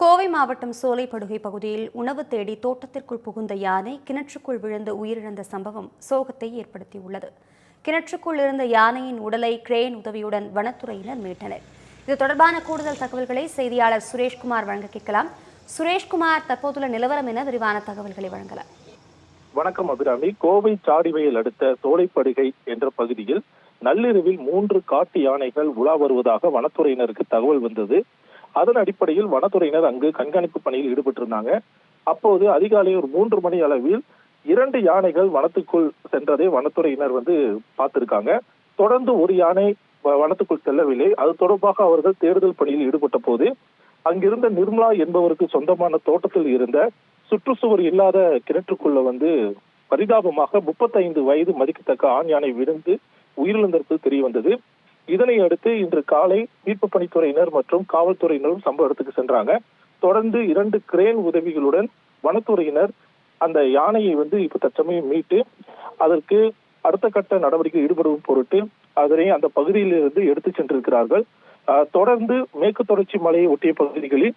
கோவை மாவட்டம் சோலைப்படுகை பகுதியில் உணவு தேடி தோட்டத்திற்குள் புகுந்த யானை கிணற்றுக்குள் விழுந்து உயிரிழந்த சம்பவம் சோகத்தை ஏற்படுத்தியுள்ளது. கிணற்றுக்குள் இருந்த யானையின் உடலை கிரேன் உதவியுடன் வனத்துறையினர் மீட்டனர். இது தொடர்பான கூடுதல் தகவல்களை செய்தியாளர் சுரேஷ்குமார் வழங்க கேட்கலாம். சுரேஷ்குமார் தற்போதுள்ள நிலவரம் என விரிவான தகவல்களை வழங்கலாம். வணக்கம் அபிராமி. கோவை சாடிவையில் அடுத்த சோலைப்படுகை என்ற பகுதியில் நள்ளிரவில் மூன்று காட்டு யானைகள் உலா வருவதாக வனத்துறையினருக்கு தகவல் வந்தது. அதன் அடிப்படையில் வனத்துறையினர் அங்கு கண்காணிப்பு பணியில் ஈடுபட்டிருந்தாங்க. அப்போது அதிகாலை ஒரு மூன்று மணி அளவில் இரண்டு யானைகள் வனத்துக்குள் சென்றதை வனத்துறையினர் வந்து பார்த்திருக்காங்க. தொடர்ந்து ஒரு யானை வ- வனத்துக்குள் செல்லவில்லை. அது தொடர்பாக அவர்கள் தேடுதல் பணியில் ஈடுபட்ட போது அங்கிருந்த நிர்மலா என்பவருக்கு சொந்தமான தோட்டத்தில் இருந்த சுற்றுச்சுவர் இல்லாத கிணற்றுக்குள்ள வந்து பரிதாபமாக முப்பத்தைந்து வயது மதிக்கத்தக்க ஆண் யானை விழுந்து உயிரிழந்திருப்பது தெரிய வந்தது இதனை அடுத்து இன்று காலை மீட்பு பணித்துறையினர் மற்றும் காவல்துறையினரும் சம்பவ இடத்துக்கு சென்றாங்க. தொடர்ந்து இரண்டு கிரேன் உதவிகளுடன் வனத்துறையினர் அந்த யானையை வந்து இப்ப தற்சமயம் மீட்டு அதற்கு அடுத்த கட்ட நடவடிக்கை ஈடுபடும் பொருட்டு அதனை அந்த பகுதியிலிருந்து எடுத்து சென்றிருக்கிறார்கள். ஆஹ் தொடர்ந்து மேற்கு தொடர்ச்சி மலையை ஒட்டிய பகுதிகளில்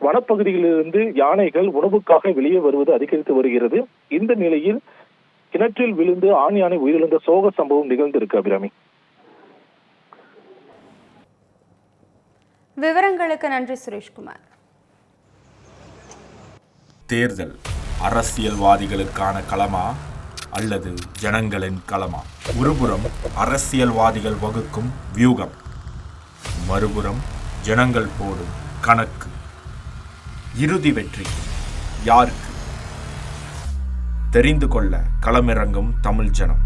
வனப்பகுதியிலிருந்து யானைகள் உணவுக்காக வெளியே வருவது அதிகரித்து வருகிறது. இந்த நிலையில் கிணற்றில் விழுந்து ஆண் யானை உயிரிழந்த சோக சம்பவம் நிகழ்ந்திருக்கு அபிராமி. விவரங்களுக்கு நன்றி சுரேஷ்குமார். தேர்தல் அரசியல்வாதிகளுக்கான களமா அல்லது ஜனங்களின் களமா? ஒருபுறம் அரசியல்வாதிகள் வகுக்கும் வியூகம் மறுபுறம் ஜனங்கள் போடும் கணக்கு. இறுதி வெற்றி யாருக்கு? தெரிந்து கொள்ள களமிறங்கும் தமிழ் ஜனம்.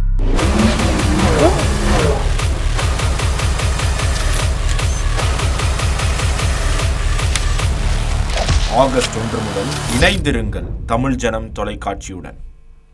ஆகஸ்ட் ஒன்று முதல் இணைந்திருங்கள் தமிழ் ஜனம் தொலைக்காட்சியுடன்.